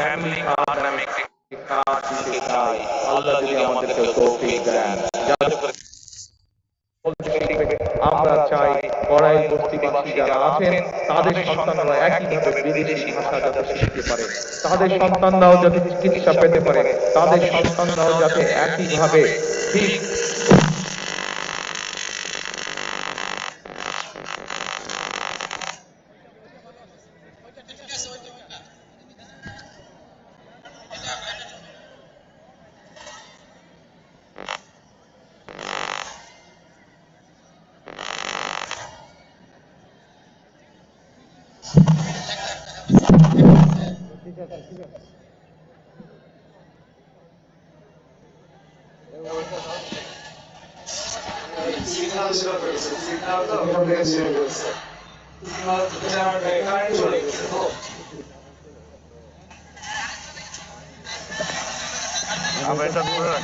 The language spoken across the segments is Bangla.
ফ্যামিলি কার্ড নামে একটি কাজ চাই আল্লাহ যদি আমাদেরকে তৌফিক দেন। যাতে আমরা চাই পড়াই বস্তিবাসী যারা আছেন, তাদের সন্তানরা একইভাবে বিদেশি ভাষা যাতে শিখতে পারে। তাদের সন্তানরাও যাতে চিকিৎসা পেতে পারে। তাদের সন্তানরাও যাতে একইভাবে ঠিক अब ऐसा पूरा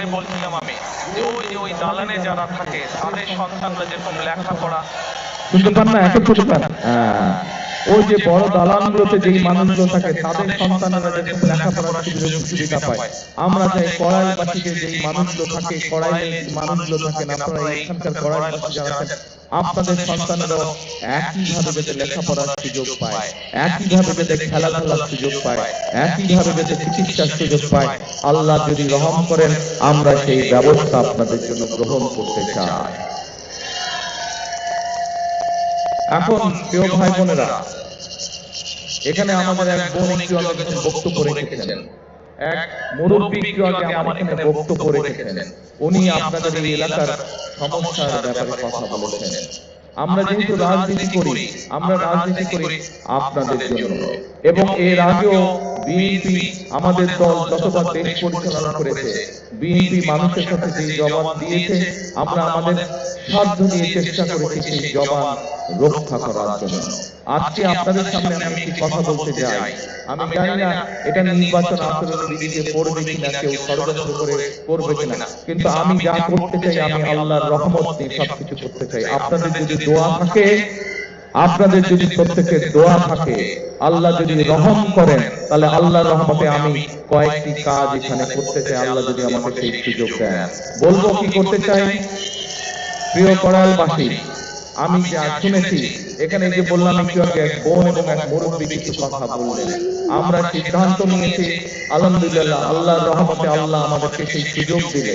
কথাটা বলছিলাম আমি। যে ওই যে ওই দালানে যারা থাকে তাদের সন্তানরা যেরকম লেখাপড়া শুনতে পান না? এখন শুনতে পান। ওই যে বড় দালানগুলোতে যেই মানুষগুলো থাকে তাদের সন্তানরা যাতে লেখাপড়ার সুযোগ সুবিধা পায়। আমরা চাই কড়াইবাসীতে যেই মানুষগুলো থাকে কড়াই মানুষগুলো থাকে না আপনারা এখানকার কড়াইবাসী যারা আছেন আপনাদের সন্তানেরাও একইভাবে যাতে লেখাপড়ার সুযোগ পায় একইভাবে যাতে খেলাধুলার সুযোগ পায় একইভাবে যাতে চিকিৎসার সুযোগ পায়। আল্লাহ যদি রহম করেন আমরা সেই ব্যবস্থা আপনাদের জন্য গ্রহণ করতে চাই। এখন প্রিয় ভাই বোনেরা এখানে আমাদের এক বোন একটু কিছু বক্তব্য রেখেছেন। এক মুরব্বী আগে আমার এখানে বক্তব্য রেখেছেন। উনি আপনাদের এই এলাকার সমস্যার ব্যাপারে কথা বলেছেন। আমরা যেহেতু রাজনীতি করি আমরা রাজনীতি করি আপনাদের জন্য। এবং এর আগেও বিএনপি আমাদের দল যতবার দেশ পরিচালনা করেছে, বিএনপি মানুষের সাথে যে জবান দিয়েছে, আমরা আমাদের সাধ্য দিয়ে চেষ্টা করেছি সেই জবান রক্ষা করার জন্য। আজকে আপনাদের সামনে আমি একটি কথা বলতে চাই। আমি জানি না এটা নির্বাচন আচরণ বিধিতে পড়বে কিনা, কেউ ষড়যন্ত্র করে করবে কিনা, কিন্তু আমি যা করতে চাই, আমি আল্লাহর রহমত নিয়ে সবকিছু করতে চাই। আপনাদের যদি দোয়া থাকে আপনাদের যদি প্রত্যেকের দোয়া থাকে, আল্লাহ যদি রহম করেন, তাহলে আল্লাহর রহমতে আমি কয়েকটি কাজ এখানে করতে চাই, আল্লাহ যদি আমাকে সেই সুযোগ দেন। বলব কি করতে চাই? প্রিয় করালবাসী, আমি যা শুনেছি, এখানে যে বললাম, একটু আগে এক বোন এবং এক মুরব্বী কিছু কথা বললেন। আমরা সিদ্ধান্ত নিয়েছি, আলহামদুলিল্লাহ, আল্লাহর রহমতে আল্লাহ আমাদেরকে সেই সুযোগ দিলে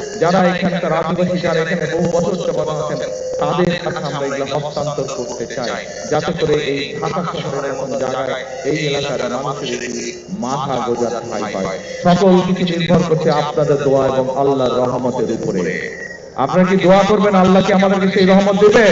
যারা এখানকার আদিবাসী, যারা এখানে বহু বছর যাবত আছেন, তাদের কাছে আমরা এগুলো হস্তান্তর করতে চাই। যাতে করে এই ঢাকা শহরের মতন জায়গায় এই এলাকার মানুষের মাথা গোজার ঠাঁই পায়। সকল কিছু নির্ভর করছে আপনাদের দোয়া এবং আল্লাহর রহমতের উপরে। আপনারা কি দোয়া করবেন? আল্লাহ কি আমাদেরকে সেই রহমত দেবে?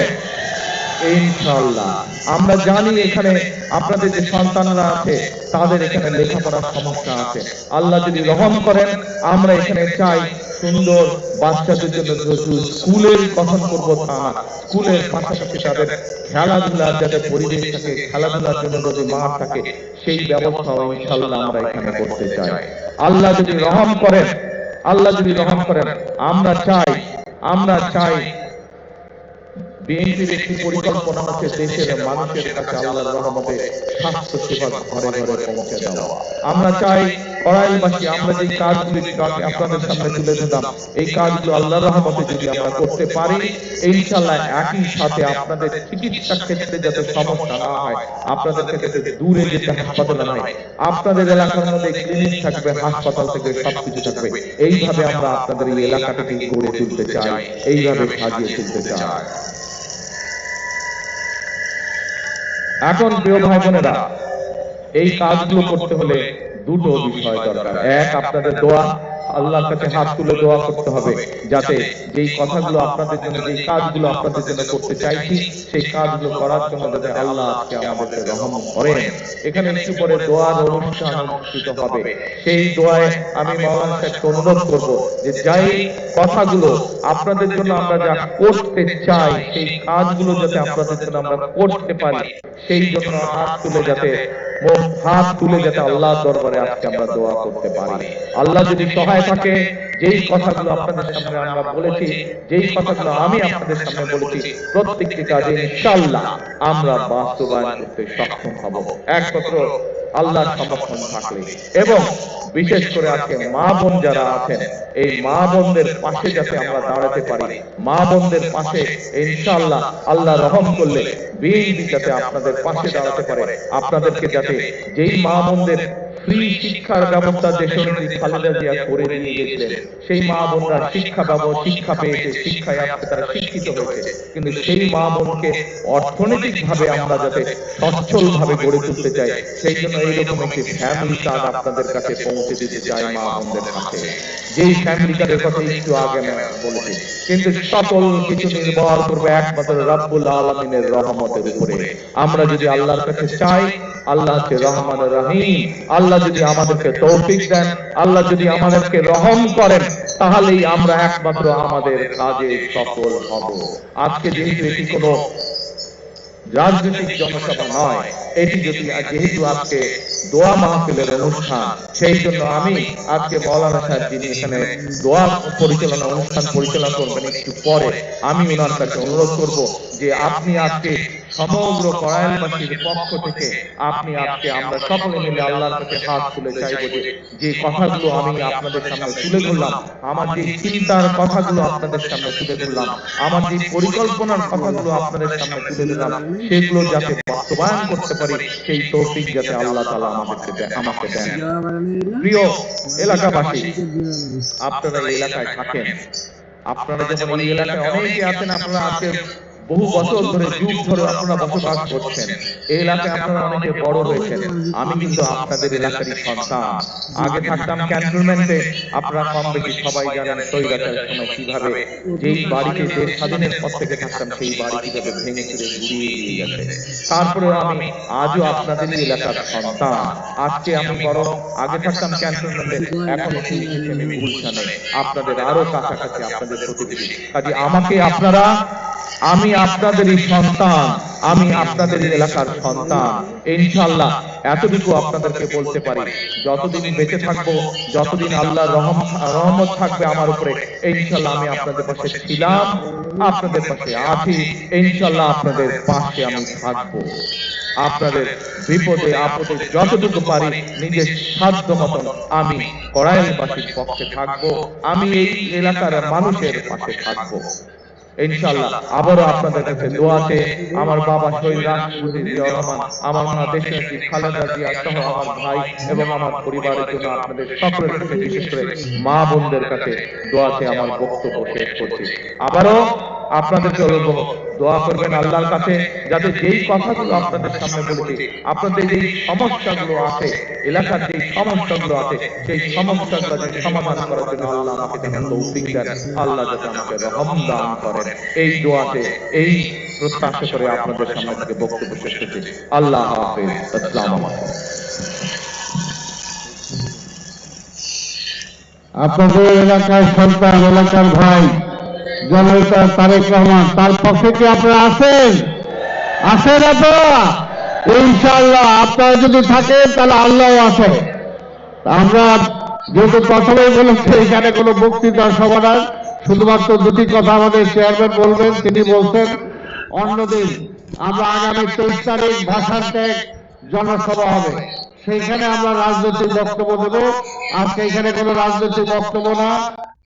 ইনশাআল্লাহ। আমরা জানি এখানে আপনাদের যে সন্তানরা আছে, তাদের এখানে লেখাপড়ার সমস্যা আছে। আল্লাহ যদি রহম করেন, আমরা এখানে চাই সুন্দর বাচ্চাদের জন্য প্রচুর স্কুলের গঠন করব তা না স্কুলের পাশাপাশি তাদের খেলাধুলার যাতে পরিবেশ থাকে খেলাধুলার জন্য যদি মাঠ থাকে, সেই ব্যবস্থাও ইনশাল্লাহ আমরা এখানে করতে চাই। আল্লাহ যদি রহম করেন, আল্লাহ যদি রহম করেন, আমরা চাই আমরা চাই বিএনপির একটি পরিকল্পনা হচ্ছে দেশের মানুষের কাছে আল্লাহর রহমতে স্বাস্থ্য সেবা ঘরে ঘরে পৌঁছে দেওয়া। আমরা চাই কড়াইলবাসী আমরা যে কাজগুলি আপনাদের সামনে তুলে দিলাম এই কাজগুলো আল্লাহর রহমতে যদি আমরা করতে পারি, ইনশাআল্লাহ একই সাথে আপনাদের চিকিৎসা ক্ষেত্রে যাতে সমস্যা না হয়, আপনাদের ক্ষেত্রে দূরে যেতে হাসপাতালে নয় আপনাদের এলাকার মধ্যে ক্লিনিক থাকবে, হাসপাতাল থেকে সবকিছু থাকবে। এইভাবে আমরা আপনাদের এই এলাকাটাকে গড়ে তুলতে চাই, এইভাবে সাজিয়ে তুলতে চাই। এখন প্রিয় ভাই বোনেরা এই কাজগুলো করতে হলে দুটো বিষয় দরকার। এক আপনাদের দোয়া আল্লাহর কাছে হাত তুলে দোয়া করতে হবে যাতে যেই কথাগুলো আপনাদের জন্য, যেই কাজগুলো আপনাদের জন্য করতে চাইছি, সেই কাজগুলো করার জন্য যাতে আল্লাহ আজকে আমাদেরকে রহম করেন। এখানে একটু পরে দোয়ার অনুষ্ঠান অনুষ্ঠিত হবে। সেই দোয়ায় আমি মাওলানা সাহেবকে অনুরোধ করব যে যাই কথাগুলো আপনাদের জন্য আমরা যা করতে চাই, সেই কাজগুলো যাতে আপনাদের জন্য আমরা করতে পারি, সেই জন্য হাত তুলে যাতে হাত তুলে যাতে আল্লাহ দরবারে আজকে আমরা দোয়া করতে পারি। আল্লাহ যদি সহায় থাকে, যেই কথাগুলো আপনাদের সামনে আমরা বলেছি, যেই কথাগুলো আমি আপনাদের সামনে বলেছি, প্রত্যেকটি কাজে ইনশাআল্লাহ আমরা বাস্তবায়ন করতে সক্ষম হব। একমাত্র আল্লাহর সমর্থন থাকলে। এবং বিশেষ করে আজকে মা বোন যারা আছেন এই মা বোনদের পাশে যাতে আমরা দাঁড়াতে পারি। মা বোনদের পাশে ইনশাআল্লাহ আল্লাহ রহম করলে বিএনপি যাতে আপনাদের পাশে দাঁড়াতে পারে। আপনাদেরকে যাতে যেই মা বোনদের ফ্রি শিক্ষার ব্যবস্থা দেশনেত্রী খালেদা জিয়া করে দিয়ে গেছিলেন সেই মা বোনরা শিক্ষা ব্যবস্থা শিক্ষা পেয়েছে, শিক্ষায় তারা শিক্ষিত হয়েছে। কিন্তু সেই মা বোনকে অর্থনৈতিক ভাবে আমরা যাতে সচ্ছল ভাবে গড়ে তুলতে চাই, সেই জন্য এইরকম একটি ফ্যামিলি কার্ড আপনাদের কাছে পৌঁছে দিতে চাই মা বোনদের কাছে। যেই ফ্যামিলি কার্ডের কথা একটু আগে বলেছি কিন্তু সকল কিছু নির্ভর করবে একমাত্র রাব্বুল আলামিনের রহমতের উপরে। আমরা যদি আল্লাহর কাছে চাই আল্লাহ হচ্ছে রহমান রহিম, আল্লাহ যদি আমাদেরকে তৌফিক দেন, আল্লাহ যদি আমাদেরকে রহম করেন, তাহলেই আমরা একমাত্র আমাদের কাজে সফল হব। আজকে যেহেতু এটি কোনো রাজনৈতিক জনসভা নয়। এটি যদি যেহেতু আজকে দোয়া মাহফিলের অনুষ্ঠান, সেই জন্য আমি আজকে মৌলানা সাহেব যিনি এখানে দোয়া পরিচালনা অনুষ্ঠান পরিচালনা করবেন একটু পরে, আমি ওনার কাছে অনুরোধ করব যে আপনি আজকে সমগ্র করায়লবাসীর পক্ষ থেকে আপনি আজকে আমরা সকলে মিলে আল্লাহর কাছে হাত তুলে চাইব যে যে কথাগুলো আমি আপনাদের সামনে তুলে ধরলাম আমার যে চিন্তার কথাগুলো আপনাদের সামনে তুলে ধরলাম আমার যে পরিকল্পনার কথাগুলো আপনাদের সামনে তুলে ধরলাম সেগুলো যাতে বাস্তবায়ন করতে পারি সেই তৌফিক যাতে আল্লাহ তাআলা আমাদেরকে দেন। আমাকে দেন। প্রিয় এলাকাবাসী আপনারা এই এলাকায় থাকেন আপনারা যেমন এই এলাকায় অনেকে আছেন আপনারা আজকে বহু বছর ধরে যুগ ধরে আপনারা বসবাস করছেন। এই এলাকায় আপনারা অনেকে বড় হয়েছেন। আমি কিন্তু আপনাদের এলাকারই সন্তান। আগে থাকতাম ক্যান্টনমেন্টে। আপনারা কম বেশি সবাই জানেন সৈরাচারের সময় কীভাবে যেই বাড়িতে দেশ স্বাধীনের পর থেকে থাকতাম, সেই বাড়ি কীভাবে ভেঙে চুরে গুড়িয়ে দিয়ে গেছে। তারপরে আমি আজও আপনাদের এলাকার সন্তান। আজকে আমি বরং আগে থাকতাম ক্যান্টনমেন্টে, এখন গুলশানে আপনাদের আরও কাছাকাছি আপনাদের প্রতিবেশী। কাজে আমাকে আপনারা আমি আপনাদেরই সন্তান, আমি আপনাদের এলাকার সন্তান। ইনশাআল্লাহ, এতটুকু আপনাদেরকে বলতে পারি। যতদিন বেঁচে থাকব, যতদিন আল্লাহ রহমত থাকবে আমার উপরে, ইনশাআল্লাহ আমি আপনাদের পাশে ছিলাম, আপনাদের পাশে আছি। ইনশাআল্লাহ আপনাদের পাশে আমি থাকব। আপনাদের বিপদে, আপদে যতটুকু পারি, নিজের সাধ্য মতন আমি কড়াইলবাসীর পক্ষে থাকব। আমি এই এলাকার মানুষের পাশে থাকব। ইনশাআল্লাহ। আবারও আপনাদের কাছে দোয়াতে আমার বাবা শহীদ রাষ্ট্রপতি জিয়া রহমান, আমার মা দেশনেত্রী খালেদা জিয়া সহ আমার ভাই এবং আমার পরিবারের জন্য আপনাদের সকলের কাছে বিশেষ করে মা বোনদের কাছে দোয়াতে আমার বক্তব্য শেষ করছি। আবারও আপনাদেরকে বলব দোয়া করবেন আল্লাহর কাছে, যাতে যেই কথাগুলো আপনাদের সামনে বলেছি, আপনাদের যেই সমস্যাগুলো আছে, এলাকার যেই সমস্যাগুলো আছে, সেই সমস্যাগুলো সমাধান করার জন্য আল্লাহ আমাকে যেন তৌফিক দেন, আল্লাহ যাতে আমাকে রহম দান করেন। এই দোয়াতে, এই প্রত্যাশা করে আপনাদের সামনে থেকে বক্তব্য শেষ করছি। আল্লাহ হাফেজ। আপনাদের এলাকার সন্তান এলাকার ভাই তারেক রহমান, তার পক্ষে কি আপনারা আছেন? আপনারা? ইনশাআল্লাহ, আপনারা যদি থাকেন, তাহলে আল্লাহ আছে। আমরা যেহেতু প্রথমেই বলেছে, এখানে কোনো বক্তৃতা শুধুমাত্র দুটি কথা আমাদের চেয়ারম্যান বলবেন, তিনি বলছেন, অন্যদিন আমরা আগামী তেইশ তারিখ ভাষার ত্যাগ জনসভা হবে। সেইখানে আমরা রাজনৈতিক বক্তব্য দেব। আজকে এখানে কোনো রাজনৈতিক বক্তব্য না।